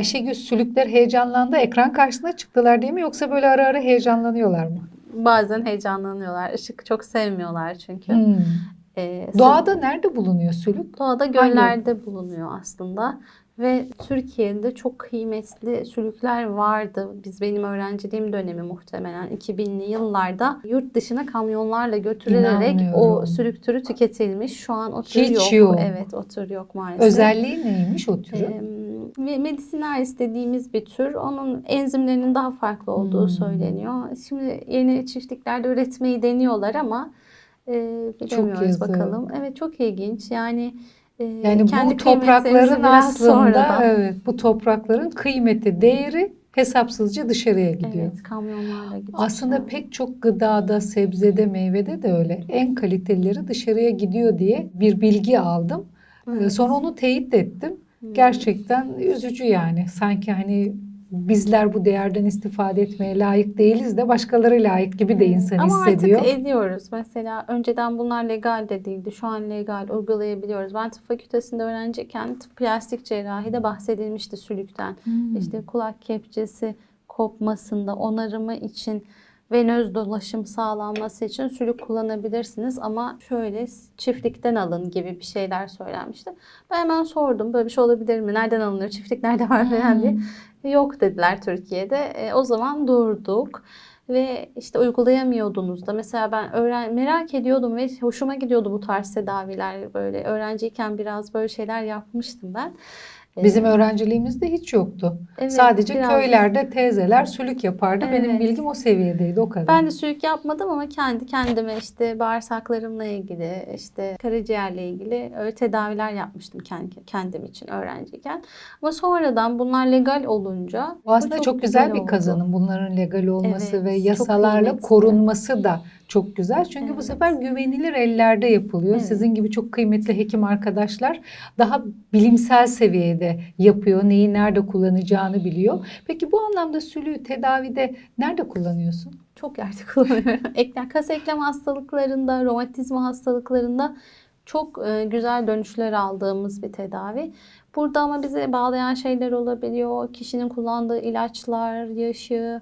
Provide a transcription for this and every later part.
Ayşegül sülükler heyecanlandı. Ekran karşısına çıktılar değil mi? Yoksa böyle ara ara heyecanlanıyorlar mı? Bazen heyecanlanıyorlar. Işık çok sevmiyorlar çünkü. Hmm. Ee, Doğada nerede bulunuyor sülük? Doğada göllerde bulunuyor aslında ve Türkiye'de çok kıymetli sülükler vardı. Biz benim öğrenciliğim dönemi muhtemelen 2000'li yıllarda yurt dışına kamyonlarla götürülerek o sülük türü tüketilmiş. Şu an o tür Hiç yok. yok. Evet o tür yok maalesef. Özelliği neymiş o türün? Ee, ve medicinalis dediğimiz bir tür. Onun enzimlerinin daha farklı olduğu Hmm. söyleniyor. Şimdi yeni çiftliklerde üretmeyi deniyorlar ama e, bilemiyoruz yazık. bakalım. Evet çok ilginç. Yani e, Yani bu kendi toprakların kıymetlerimizi biraz aslında sonradan- evet bu toprakların kıymeti, değeri hesapsızca dışarıya gidiyor. Evet, kamyonlarla gidiyor. Aslında pek çok gıdada, sebzede, meyvede de öyle. En kalitelileri dışarıya gidiyor diye bir bilgi aldım. Evet. Sonra onu teyit ettim. Hmm. Gerçekten üzücü yani. Sanki hani bizler bu değerden istifade etmeye layık değiliz de başkaları layık gibi de insan Ama hissediyor. artık ediyoruz. Mesela önceden bunlar legal de değildi. Şu an legal uygulayabiliyoruz. Ben tıp fakültesinde öğrenciyken tıp plastik cerrahide bahsedilmişti sülükten. Hmm. İşte kulak kepçesi kopmasında onarımı için venöz dolaşım sağlanması için sülük kullanabilirsiniz ama şöyle çiftlikten alın gibi bir şeyler söylenmişti. Ben hemen sordum böyle bir şey olabilir mi? Nereden alınıyor? Çiftlik nerede var falan diye. Yok dediler Türkiye'de. E, o zaman durduk ve işte uygulayamıyordunuz da. Mesela ben öğren merak ediyordum ve hoşuma gidiyordu bu tarz tedaviler. Böyle öğrenciyken biraz böyle şeyler yapmıştım ben. Bizim öğrenciliğimizde hiç yoktu. evet, Sadece biraz- köylerde teyzeler sülük yapardı. Benim Evet. bilgim o seviyedeydi o kadar. Ben de sülük yapmadım ama kendi kendime işte bağırsaklarımla ilgili, işte karaciğerle ilgili öyle tedaviler yapmıştım kendi, kendim için öğrenciyken. Ama sonradan bunlar legal olunca Bu aslında çok, güzel, bir oldu. kazanım. Bunların legal olması Evet, ve çok yasalarla korunması da çok güzel. Çünkü bu Evet. sefer güvenilir ellerde yapılıyor. Evet. Sizin gibi çok kıymetli hekim arkadaşlar daha bilimsel seviyede yapıyor. Neyi nerede kullanacağını biliyor. Peki bu anlamda sülüğü tedavide nerede kullanıyorsun? Çok yerde kullanıyorum. Eklem, kas eklem hastalıklarında, romatizma hastalıklarında çok e, güzel dönüşler aldığımız bir tedavi. Burada ama bizi bağlayan şeyler olabiliyor. Kişinin kullandığı ilaçlar, yaşı,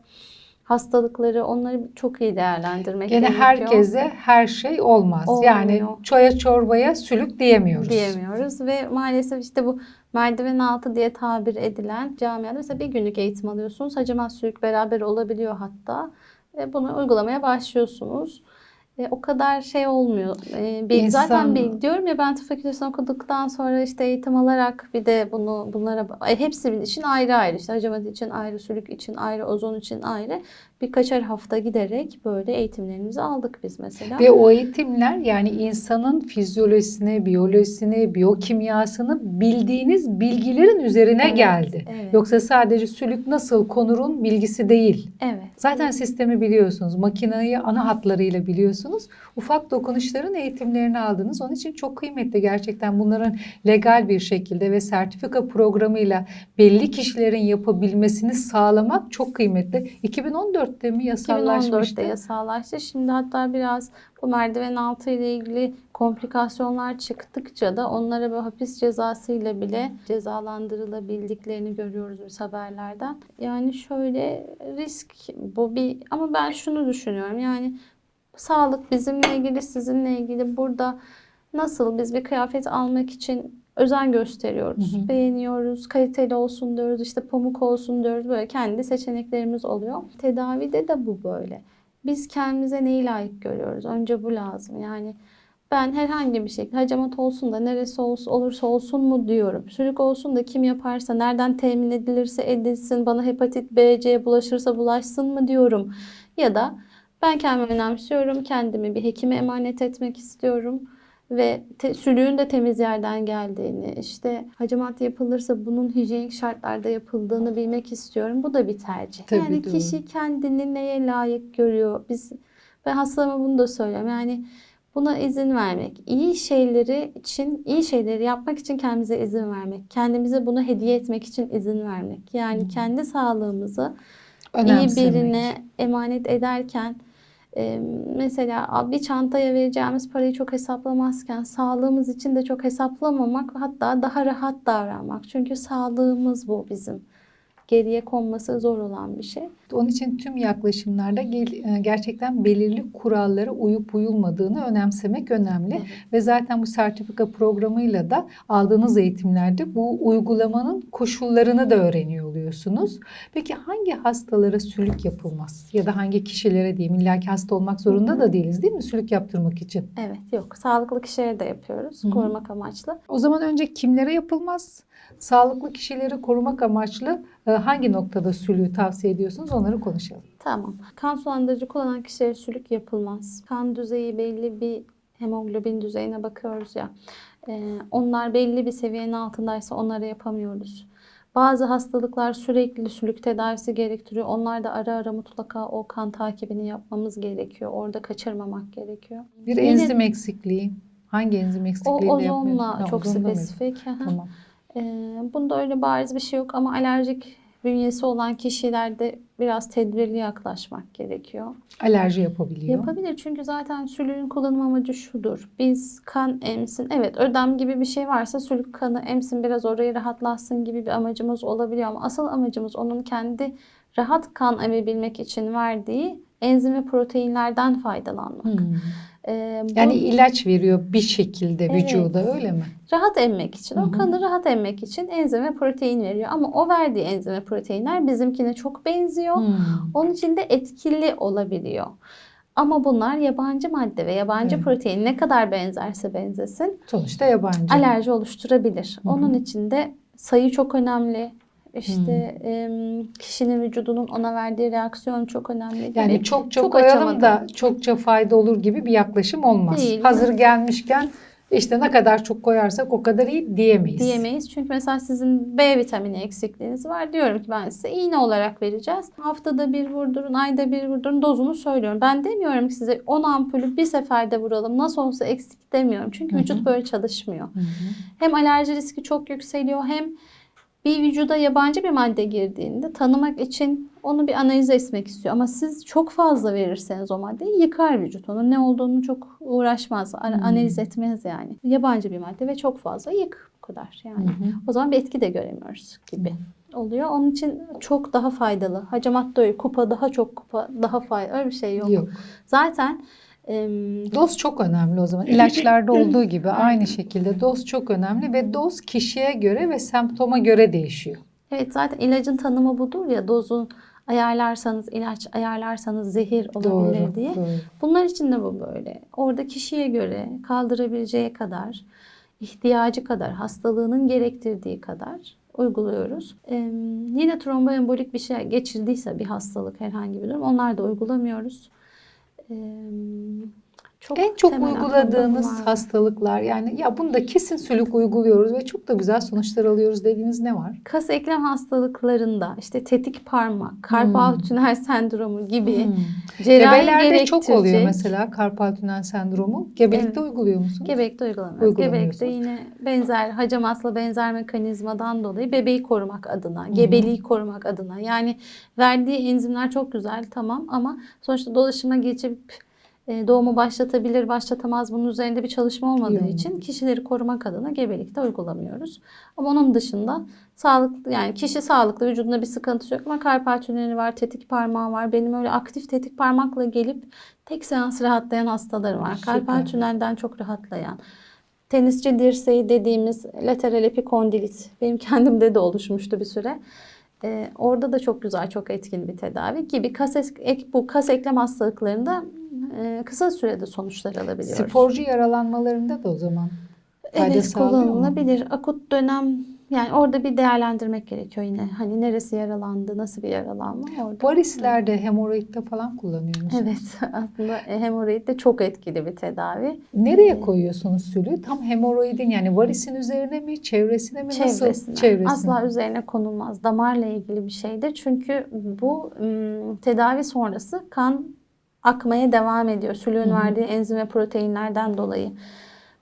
hastalıkları onları çok iyi değerlendirmek Gene gerekiyor. herkese her şey olmaz. Yani Olmuyor. çoya çorbaya sülük diyemiyoruz. diyemiyoruz ve maalesef işte bu merdiven altı diye tabir edilen camiada mesela bir günlük eğitim alıyorsunuz. Hacamat sülük beraber olabiliyor hatta. Ve bunu uygulamaya başlıyorsunuz. E, o kadar şey olmuyor. E, bir, İnsan- Zaten bir, diyorum ya ben tıp fakültesini okuduktan sonra işte eğitim alarak bir de bunu bunlara e, hepsi için ayrı ayrı işte hacamat için ayrı, sülük için ayrı, ozon için ayrı birkaçar hafta giderek böyle eğitimlerimizi aldık biz mesela. Ve o eğitimler yani insanın fizyolojisini, biyolojisini, biyokimyasını bildiğiniz bilgilerin üzerine Evet, geldi. evet. Yoksa sadece sülük nasıl konurun bilgisi değil. Evet. Zaten sistemi biliyorsunuz. Makinayı ana hatlarıyla biliyorsunuz. Ufak dokunuşların eğitimlerini aldınız. Onun için çok kıymetli gerçekten bunların legal bir şekilde ve sertifika programıyla belli kişilerin yapabilmesini sağlamak çok kıymetli. 2014'te mi yasallaşmıştı? 2014'te yasallaştı. Şimdi hatta biraz bu merdiven altı ile ilgili komplikasyonlar çıktıkça da onlara böyle hapis cezasıyla bile cezalandırılabildiklerini görüyoruz biz haberlerden. Yani şöyle risk bu bir ama ben şunu düşünüyorum yani sağlık bizimle ilgili sizinle ilgili burada nasıl biz bir kıyafet almak için özen gösteriyoruz. Hı hı. Beğeniyoruz, kaliteli olsun diyoruz, işte pamuk olsun diyoruz. Böyle kendi seçeneklerimiz oluyor. Tedavide de bu böyle. Biz kendimize neyi layık görüyoruz? Önce bu lazım. Yani ben herhangi bir şekilde hacamat olsun da neresi olsun, olursa olsun mu diyorum. Sülük olsun da kim yaparsa, nereden temin edilirse edilsin, bana hepatit B, C bulaşırsa bulaşsın mı diyorum. Ya da ben kendimi önemsiyorum, kendimi bir hekime emanet etmek istiyorum ve te, sülüğün de temiz yerden geldiğini, işte hacamat yapılırsa bunun hijyenik şartlarda yapıldığını bilmek istiyorum. Bu da bir tercih. Tabii, yani doğru. kişi kendini neye layık görüyor? Biz ben hastalarıma bunu da söylüyorum. Yani buna izin vermek, iyi şeyleri için, iyi şeyleri yapmak için kendimize izin vermek, kendimize bunu hediye etmek için izin vermek. Yani kendi sağlığımızı iyi Önemsemek. birine emanet ederken mesela bir çantaya vereceğimiz parayı çok hesaplamazken sağlığımız için de çok hesaplamamak hatta daha rahat davranmak. Çünkü sağlığımız bu bizim. geriye konması zor olan bir şey. Onun için tüm yaklaşımlarda e, gerçekten belirli kurallara uyup uyulmadığını önemsemek önemli. Evet. Ve zaten bu sertifika programıyla da aldığınız eğitimlerde bu uygulamanın koşullarını da öğreniyor oluyorsunuz. Peki hangi hastalara sülük yapılmaz? Ya da hangi kişilere diyeyim? İlla ki hasta olmak zorunda da değiliz değil mi sülük yaptırmak için? Evet yok sağlıklı kişilere de yapıyoruz Hı hı. korumak amaçlı. O zaman önce kimlere yapılmaz? Sağlıklı kişileri korumak amaçlı e, hangi noktada sülüğü tavsiye ediyorsunuz? Onları konuşalım. Tamam. Kan sulandırıcı kullanan kişilere sülük yapılmaz. Kan düzeyi belli bir hemoglobin düzeyine bakıyoruz ya. Ee, onlar belli bir seviyenin altındaysa onlara yapamıyoruz. Bazı hastalıklar sürekli sülük tedavisi gerektiriyor. Onlar da ara ara mutlaka o kan takibini yapmamız gerekiyor. Orada kaçırmamak gerekiyor. Bir Yine enzim eksikliği. Hangi enzim o eksikliğinde ozonla çok spesifik. Tamam. Ee, bunda öyle bariz bir şey yok ama alerjik bünyesi olan kişilerde biraz tedbirli yaklaşmak gerekiyor. Alerji yapabiliyor. Yapabilir çünkü zaten sülüğün kullanım amacı şudur. Biz kan emsin. Evet ödem gibi bir şey varsa sülük kanı emsin biraz orayı rahatlatsın gibi bir amacımız olabiliyor ama asıl amacımız onun kendi rahat kan emebilmek için verdiği enzim ve proteinlerden faydalanmak. Hmm. Ee, bu Yani ilaç veriyor bir şekilde Evet. vücuda öyle mi? rahat emmek için, Hı hı. o kanı rahat emmek için enzim ve protein veriyor. Ama o verdiği enzim ve proteinler bizimkine çok benziyor. Hmm. Onun için de etkili olabiliyor. Ama bunlar yabancı madde ve yabancı Evet. protein ne kadar benzerse benzesin Sonuçta yabancı. alerji oluşturabilir. Hı hı. Onun için de sayı çok önemli. İşte em, kişinin vücudunun ona verdiği reaksiyon çok önemli. Yani çok çok, Çok koyalım da çokça fayda olur gibi bir yaklaşım olmaz. Değil. Hazır gelmişken işte ne kadar çok koyarsak o kadar iyi diyemeyiz. diyemeyiz. Çünkü mesela sizin B vitamini eksikliğiniz var. Diyorum ki ben size iğne olarak vereceğiz. Haftada bir vurdurun, ayda bir vurdurun dozunu söylüyorum. Ben demiyorum ki size 10 ampulü bir seferde vuralım. Nasıl olsa eksik demiyorum. Çünkü Hı hı. vücut böyle çalışmıyor. Hı hı. Hem alerji riski çok yükseliyor hem bir vücuda yabancı bir madde girdiğinde tanımak için onu bir analiz etmek istiyor. Ama siz çok fazla verirseniz o maddeyi yıkar vücut. Onun ne olduğunu çok uğraşmaz. Hmm. Analiz etmez yani. Yabancı bir madde ve çok fazla yık bu kadar yani. Hı. O zaman bir etki de göremiyoruz gibi oluyor. Onun için çok daha faydalı. Hacamat da öyle. Kupa daha çok kupa daha faydalı. Öyle bir şey yok. Yok. Zaten Doz çok önemli o zaman. İlaçlarda olduğu gibi aynı şekilde doz çok önemli ve doz kişiye göre ve semptoma göre değişiyor. evet zaten ilacın tanımı budur ya dozu ayarlarsanız ilaç ayarlarsanız zehir olabilir Doğru. diye. doğru. Bunlar için de bu böyle. Orada kişiye göre kaldırabileceği kadar, ihtiyacı kadar, hastalığının gerektirdiği kadar uyguluyoruz. Ee, yine tromboembolik bir şey geçirdiyse bir hastalık herhangi bir durum onlar da uygulamıyoruz. Ee, çok En çok uyguladığınız hastalıklar yani ya bunda kesin sülük uyguluyoruz ve çok da güzel sonuçlar alıyoruz dediğiniz ne var? Kas eklem hastalıklarında işte tetik parmak, karpal Hmm. tünel sendromu gibi Hmm. cerrahi Gebelerde çok oluyor mesela karpal tünel sendromu. Gebelikte Evet. uyguluyor musunuz? Gebekte uygulamıyoruz. Gebekte yine benzer hacamatla benzer mekanizmadan dolayı bebeği korumak adına, hı. gebeliği korumak adına. Yani verdiği enzimler çok güzel tamam ama sonuçta dolaşıma geçip doğumu başlatabilir, başlatamaz bunun üzerinde bir çalışma olmadığı Yok. için kişileri korumak adına gebelikte uygulamıyoruz. Ama onun dışında sağlıklı yani kişi sağlıklı vücudunda bir sıkıntısı yok ama karpal tüneli var, tetik parmağı var. Benim öyle aktif tetik parmakla gelip tek seans rahatlayan hastalarım var. Süper. Karpal tünelden çok rahatlayan. Tenisçi dirseği dediğimiz lateral epikondilit benim kendimde de oluşmuştu bir süre. Ee, orada da çok güzel, çok etkin bir tedavi gibi kas ek, bu kas eklem hastalıklarında e, kısa sürede sonuçlar alabiliyoruz. Sporcu yaralanmalarında da o zaman fayda Evet kullanılabilir. Akut dönem yani orada bir değerlendirmek gerekiyor yine. Hani neresi yaralandı, nasıl bir yaralanma orada. Varislerde, hemoroidde falan kullanıyor musunuz? Evet aslında e, hemoroid de çok etkili bir tedavi. Nereye koyuyorsunuz sülüğü? Tam hemoroidin yani varisin üzerine mi, çevresine mi? Nasıl? Çevresine. Çevresine. Asla üzerine konulmaz. Damarla ilgili bir şeydir. Çünkü bu tedavi sonrası kan akmaya devam ediyor. Sülüğün verdiği enzim ve proteinlerden dolayı.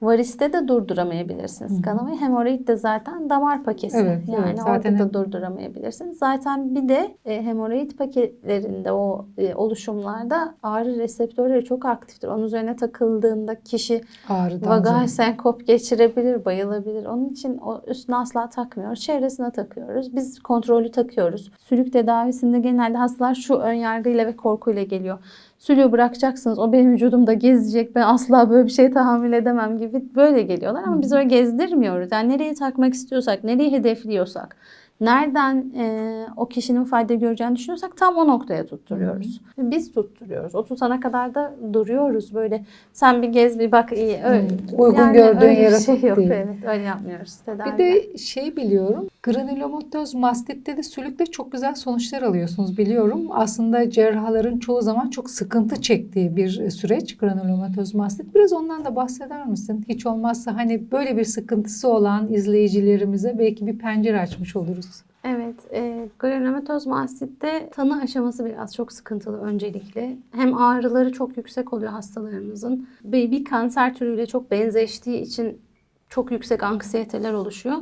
Variste de durduramayabilirsiniz Hı hı. kanamayı. Hemoroid de zaten damar paketi. Evet, yani evet. Zaten orada da durduramayabilirsiniz. Zaten bir de e, hemoroid paketlerinde o e, oluşumlarda ağrı reseptörleri çok aktiftir. Onun üzerine takıldığında kişi Ağrıdan vagal senkop geçirebilir, bayılabilir. Onun için o üstüne asla takmıyoruz. Çevresine takıyoruz. Biz kontrolü takıyoruz. Sülük tedavisinde genelde hastalar şu ön yargıyla ve korkuyla geliyor. Sülüğü bırakacaksınız. O benim vücudumda gezecek. Ben asla böyle bir şey tahammül edemem gibi böyle geliyorlar. Ama biz öyle gezdirmiyoruz. Yani nereye takmak istiyorsak, nereyi hedefliyorsak, nereden e, o kişinin fayda göreceğini düşünüyorsak tam o noktaya tutturuyoruz. Biz tutturuyoruz. O tutana kadar da duruyoruz böyle. Sen bir gez bir bak iyi. Öyle, Hmm, uygun gördüğün öyle bir yere şey yok. değil. Evet öyle yapmıyoruz. Bir Tedavide. de şey biliyorum, granülomatoz mastitte de sülükte çok güzel sonuçlar alıyorsunuz biliyorum. Aslında cerrahların çoğu zaman çok sıkıntı çektiği bir süreç granülomatoz mastit. Biraz ondan da bahseder misin? Hiç olmazsa hani böyle bir sıkıntısı olan izleyicilerimize belki bir pencere açmış oluruz. Evet, e, granulomatoz mastitte tanı aşaması biraz çok sıkıntılı öncelikle. Hem ağrıları çok yüksek oluyor hastalarımızın. Bir, bir kanser türüyle çok benzeştiği için çok yüksek anksiyeteler oluşuyor.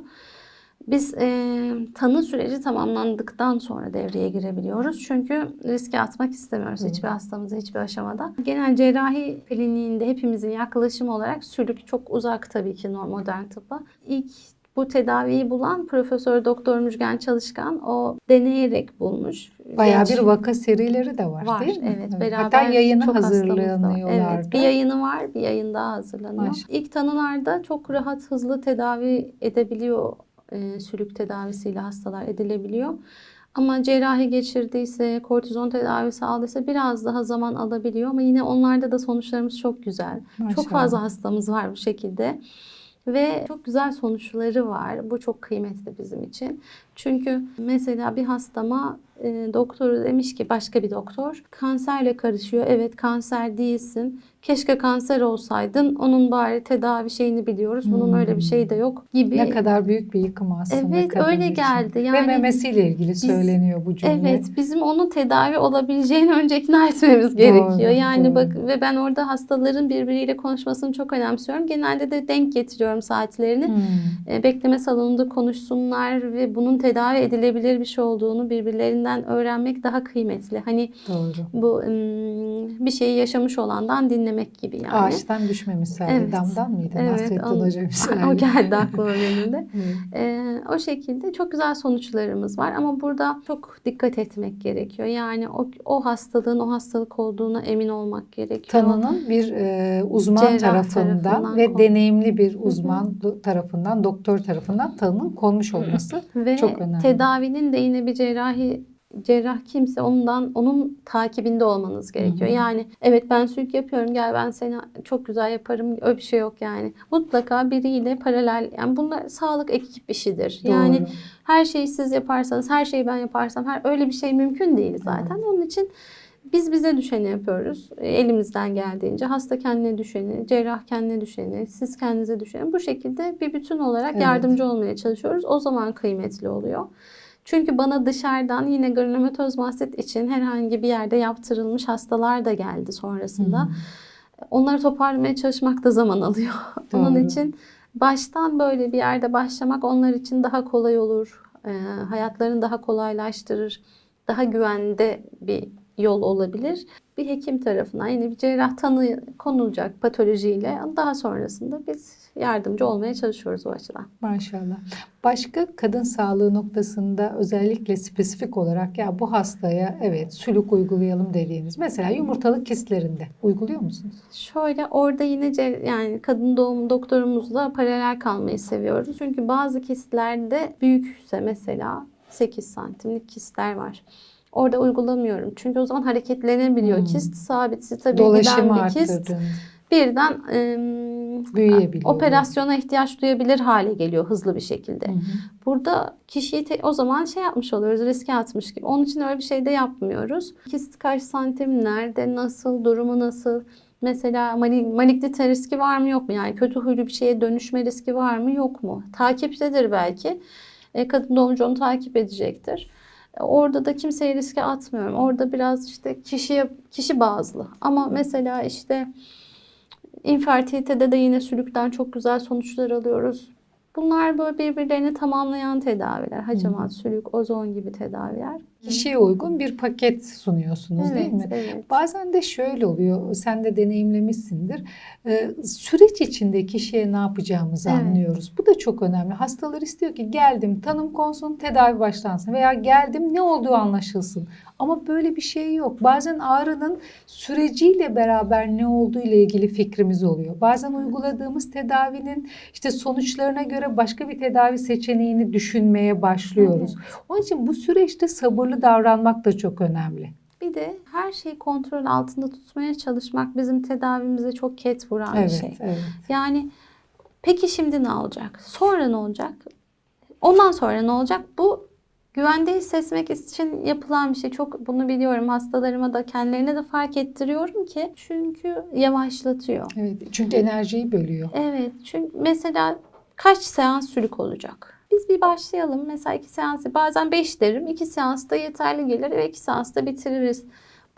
Biz e, tanı süreci tamamlandıktan sonra devreye girebiliyoruz. Çünkü riske atmak istemiyoruz Hı. hiçbir hastamızı hiçbir aşamada. Genel cerrahi kliniğinde hepimizin yaklaşımı olarak sülük çok uzak tabii ki modern tıbba. İlk bu tedaviyi bulan Profesör Doktor Müjgan Çalışkan o deneyerek bulmuş. Bayağı Genç- bir vaka serileri de var, var. değil mi? Evet, beraber Hatta yayına çok hazırlanıyorlardı. Evet, bir yayını var, bir yayın daha hazırlanıyor. Maşallah. İlk tanılarda çok rahat, hızlı tedavi edebiliyor. E, sülük tedavisiyle hastalar edilebiliyor. Ama cerrahi geçirdiyse, kortizon tedavisi aldıysa biraz daha zaman alabiliyor. Ama yine onlarda da sonuçlarımız çok güzel. Çok Maşallah. fazla hastamız var bu şekilde. Ve çok güzel sonuçları var. Bu çok kıymetli bizim için. Çünkü mesela bir hastama e, doktoru demiş ki başka bir doktor kanserle karışıyor. Evet kanser değilsin. Keşke kanser olsaydın. Onun bari tedavi şeyini biliyoruz. Bunun Hmm. öyle bir şeyi de yok gibi. Ne kadar büyük bir yıkım aslında Evet öyle için. geldi. Ve Yani memesiyle ilgili söyleniyor bu cümle. Evet, bizim onun tedavi olabileceğini önce ikna etmemiz gerekiyor. Yani doğru. bak ve ben orada hastaların birbiriyle konuşmasını çok önemsiyorum. Genelde de denk getiriyorum saatlerini. Hmm. E, Bekleme salonunda konuşsunlar ve bunun tedavi edilebilir bir şey olduğunu birbirlerinden öğrenmek daha kıymetli. Hani Doğru. bu bir şeyi yaşamış olandan dinlemek gibi yani. Ağaçtan düşme misali. Evet. Damdan mıydı? Evet, Nasrettin onu- Hoca misali. o geldi aklıma benim de. Evet. Ee, o şekilde çok güzel sonuçlarımız var ama burada çok dikkat etmek gerekiyor. Yani o, o hastalığın o hastalık olduğuna emin olmak gerekiyor. Tanının bir e, uzman Cerrah tarafından, tarafından ve kon- deneyimli bir uzman tarafından, doktor tarafından tanının konmuş olması Ve çok önemli. tedavinin de yine bir cerrahi cerrah kimse ondan onun takibinde olmanız gerekiyor. Hı hı. Yani evet ben sülük yapıyorum gel ben seni çok güzel yaparım öyle bir şey yok yani. Mutlaka biriyle paralel yani bunlar sağlık ekip işidir. Yani Doğru. her şeyi siz yaparsanız, her şeyi ben yaparsam, her öyle bir şey mümkün değil zaten. Onun için biz bize düşeni yapıyoruz. Elimizden geldiğince hasta kendine düşeni, cerrah kendine düşeni, siz kendinize düşeni bu şekilde bir bütün olarak Evet. yardımcı olmaya çalışıyoruz. O zaman kıymetli oluyor. Çünkü bana dışarıdan yine granulomatoz mastit için herhangi bir yerde yaptırılmış hastalar da geldi sonrasında. Hmm. Onları toparlamaya çalışmak da zaman alıyor. Onun Doğru. için baştan böyle bir yerde başlamak onlar için daha kolay olur. Ee, hayatlarını daha kolaylaştırır. Daha güvende bir yol olabilir. Bir hekim tarafından yine bir cerrah tanı konulacak patolojiyle daha sonrasında biz yardımcı olmaya çalışıyoruz o açıdan. Maşallah. Başka kadın sağlığı noktasında özellikle spesifik olarak ya bu hastaya evet sülük uygulayalım dediğiniz mesela yumurtalık kistlerinde uyguluyor musunuz? Şöyle orada yine yani kadın doğum doktorumuzla paralel kalmayı seviyoruz. Çünkü bazı kistlerde büyükse mesela 8 santimlik kistler var. Orada uygulamıyorum. Çünkü o zaman hareketlenebiliyor. Hmm. Kist sabitsi tabii Dolaşımı giden bir kist. Birden Büyüyebiliyor. operasyona ihtiyaç duyabilir hale geliyor hızlı bir şekilde. Hı hı. Burada kişiyi te- o zaman şey yapmış oluyoruz, riske atmış gibi. Onun için öyle bir şey de yapmıyoruz. Kist kaç santim, nerede, nasıl, durumu nasıl? Mesela mali- malignite riski var mı yok mu? Yani kötü huylu bir şeye dönüşme riski var mı yok mu? Takiptedir belki. E, kadın doğumcu onu takip edecektir. Orada da kimseyi riske atmıyorum. Orada biraz işte kişiye kişi bazlı. Ama mesela işte infertilitede de yine sülükten çok güzel sonuçlar alıyoruz. Bunlar böyle birbirlerini tamamlayan tedaviler. Hacamat, sülük, ozon gibi tedaviler. Kişiye uygun bir paket sunuyorsunuz değil mi? Evet. Bazen de şöyle oluyor, sen de deneyimlemişsindir. Ee, süreç içinde kişiye ne yapacağımızı Evet. anlıyoruz. Bu da çok önemli. Hastalar istiyor ki geldim, tanım konsun, tedavi başlansın veya geldim ne olduğu anlaşılsın. Ama böyle bir şey yok. Bazen ağrının süreciyle beraber ne olduğu ile ilgili fikrimiz oluyor. Bazen uyguladığımız tedavinin işte sonuçlarına göre başka bir tedavi seçeneğini düşünmeye başlıyoruz. Onun için bu süreçte sabırlı davranmak da çok önemli. Bir de her şeyi kontrol altında tutmaya çalışmak bizim tedavimize çok ket vuran bir Evet, şey. evet. Yani peki şimdi ne olacak? Sonra ne olacak? Ondan sonra ne olacak? Bu güvende hissetmek için yapılan bir şey. Çok bunu biliyorum. Hastalarıma da kendilerine de fark ettiriyorum ki çünkü yavaşlatıyor. Evet, çünkü enerjiyi bölüyor. Evet. Çünkü mesela kaç seans sülük olacak? Biz bir başlayalım. Mesela iki seans, bazen beş derim. iki seansta yeterli gelir ve iki seansta bitiririz.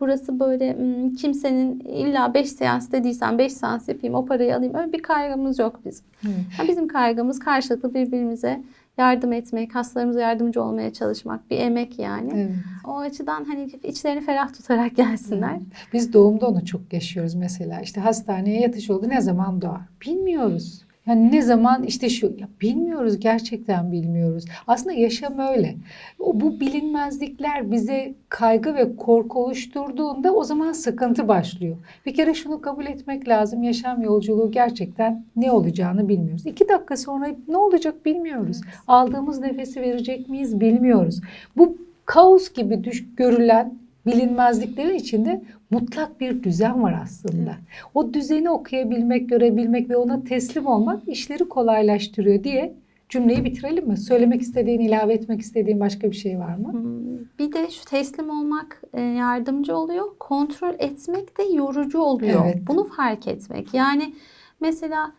Burası böyle hmm, kimsenin illa 5 seans dediysen 5 seans yapayım o parayı alayım. Öyle bir kaygımız yok bizim. Evet. Ha, Bizim kaygımız karşılıklı birbirimize yardım etmek, hastalarımıza yardımcı olmaya çalışmak. Bir emek yani. Evet. O açıdan hani içlerini ferah tutarak gelsinler. Biz doğumda onu çok yaşıyoruz mesela. İşte hastaneye yatış oldu ne zaman doğar? Bilmiyoruz. Yani ne zaman işte şu ya bilmiyoruz gerçekten bilmiyoruz. Aslında yaşam öyle. O bu bilinmezlikler bize kaygı ve korku oluşturduğunda o zaman sıkıntı başlıyor. Bir kere şunu kabul etmek lazım. Yaşam yolculuğu gerçekten ne olacağını bilmiyoruz. İki dakika sonra ne olacak bilmiyoruz. Aldığımız nefesi verecek miyiz bilmiyoruz. Bu kaos gibi düş, görülen bilinmezliklerin içinde mutlak bir düzen var aslında. O düzeni okuyabilmek, görebilmek ve ona teslim olmak işleri kolaylaştırıyor diye cümleyi bitirelim mi? Söylemek istediğin, ilave etmek istediğin başka bir şey var mı? Hmm, Bir de şu teslim olmak e, yardımcı oluyor. Kontrol etmek de yorucu oluyor. Evet. Bunu fark etmek. Yani mesela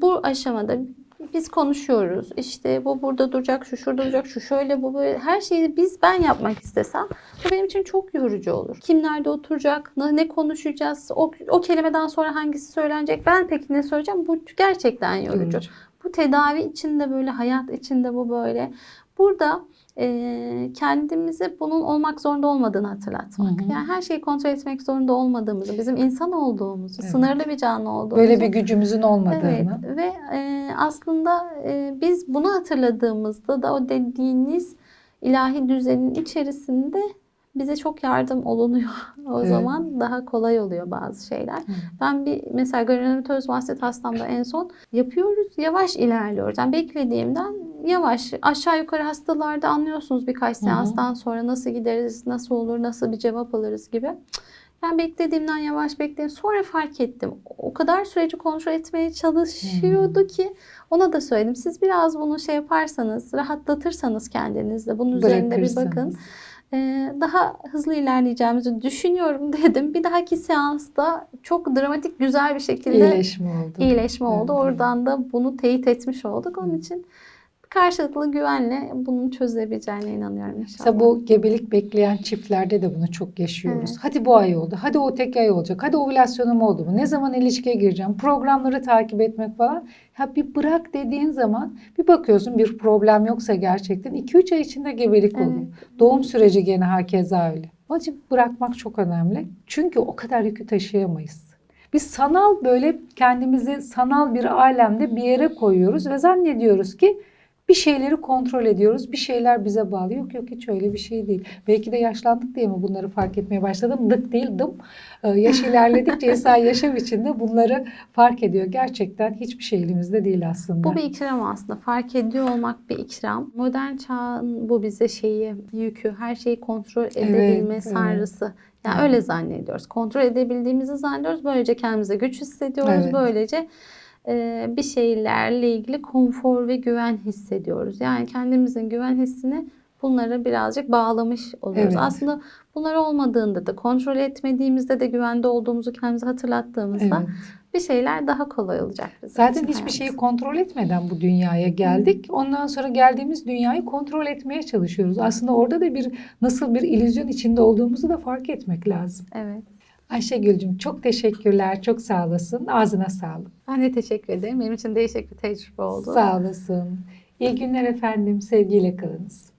bu aşamada biz konuşuyoruz. İşte bu burada duracak, şu şurada duracak, şu şöyle, bu böyle. Her şeyi biz ben yapmak istesem bu benim için çok yorucu olur. Kim nerede oturacak, ne konuşacağız, o, o kelimeden sonra hangisi söylenecek, ben peki ne söyleyeceğim? Bu gerçekten yorucu. Yorucu. Bu tedavi içinde böyle, hayat içinde bu böyle. Burada e, kendimize bunun olmak zorunda olmadığını hatırlatmak. Hı hı. Yani her şeyi kontrol etmek zorunda olmadığımızı, bizim insan olduğumuzu, Evet. sınırlı bir canlı olduğumuzu. Böyle bir gücümüzün olmadığını. Evet ve e, aslında e, biz bunu hatırladığımızda da o dediğiniz ilahi düzenin içerisinde bize çok yardım olunuyor. O Evet. zaman daha kolay oluyor bazı şeyler. Ben bir mesela granülotöz vastet hastamda en son yapıyoruz. Yavaş ilerliyoruz. Yani beklediğimden yavaş. Aşağı yukarı hastalarda anlıyorsunuz birkaç hı. seanstan sonra nasıl gideriz, nasıl olur, nasıl bir cevap alırız gibi. Ben beklediğimden yavaş bekledim. Sonra fark ettim. O kadar süreci kontrol etmeye çalışıyordu ki ona da söyledim. Siz biraz bunu şey yaparsanız, rahatlatırsanız kendinizde bunun üzerinde bir bakın. Ee, daha hızlı ilerleyeceğimizi düşünüyorum dedim. Bir dahaki seansta çok dramatik güzel bir şekilde İyileşme oldu. iyileşme oldu. Evet. Oradan da bunu teyit etmiş olduk. Onun için karşılıklı güvenle bunu çözebileceğine inanıyorum inşallah. Mesela bu gebelik bekleyen çiftlerde de bunu çok yaşıyoruz. Evet. Hadi bu ay oldu. Hadi o tek ay olacak. Hadi ovülasyonum oldu mu? Ne zaman ilişkiye gireceğim? Programları takip etmek falan. Ha bir bırak dediğin zaman bir bakıyorsun bir problem yoksa gerçekten 2-3 ay içinde gebelik Evet. oluyor. Doğum süreci gene hakeza öyle. Onun için bırakmak çok önemli. Çünkü o kadar yükü taşıyamayız. Biz sanal böyle kendimizi sanal bir alemde bir yere koyuyoruz ve zannediyoruz ki bir şeyleri kontrol ediyoruz. Bir şeyler bize bağlı. Yok yok hiç öyle bir şey değil. Belki de yaşlandık diye mi bunları fark etmeye başladım? Dık değil dım. Ee, Yaş ilerledikçe insan yaşam içinde bunları fark ediyor. Gerçekten hiçbir şey elimizde değil aslında. Bu bir ikram aslında. Fark ediyor olmak bir ikram. Modern çağın bu bize şeyi, yükü, her şeyi kontrol edebilme evet. sanrısı. Yani Evet. öyle zannediyoruz. Kontrol edebildiğimizi zannediyoruz. Böylece kendimize güç hissediyoruz. Evet. Böylece bir şeylerle ilgili konfor ve güven hissediyoruz. Yani kendimizin güven hissini bunlara birazcık bağlamış oluyoruz. Evet. Aslında bunlar olmadığında da kontrol etmediğimizde de güvende olduğumuzu kendimize hatırlattığımızda Evet. bir şeyler daha kolay olacak bizim Zaten için hiçbir hayatımızda. şeyi kontrol etmeden bu dünyaya geldik. Ondan sonra geldiğimiz dünyayı kontrol etmeye çalışıyoruz. Aslında orada da bir nasıl bir illüzyon içinde olduğumuzu da fark etmek lazım. Evet. Ayşegül'cüm çok teşekkürler. Çok sağ olasın. Ağzına sağlık. Ben de teşekkür ederim. Benim için değişik bir tecrübe oldu. Sağ olasın. İyi günler efendim. Sevgiyle kalınız.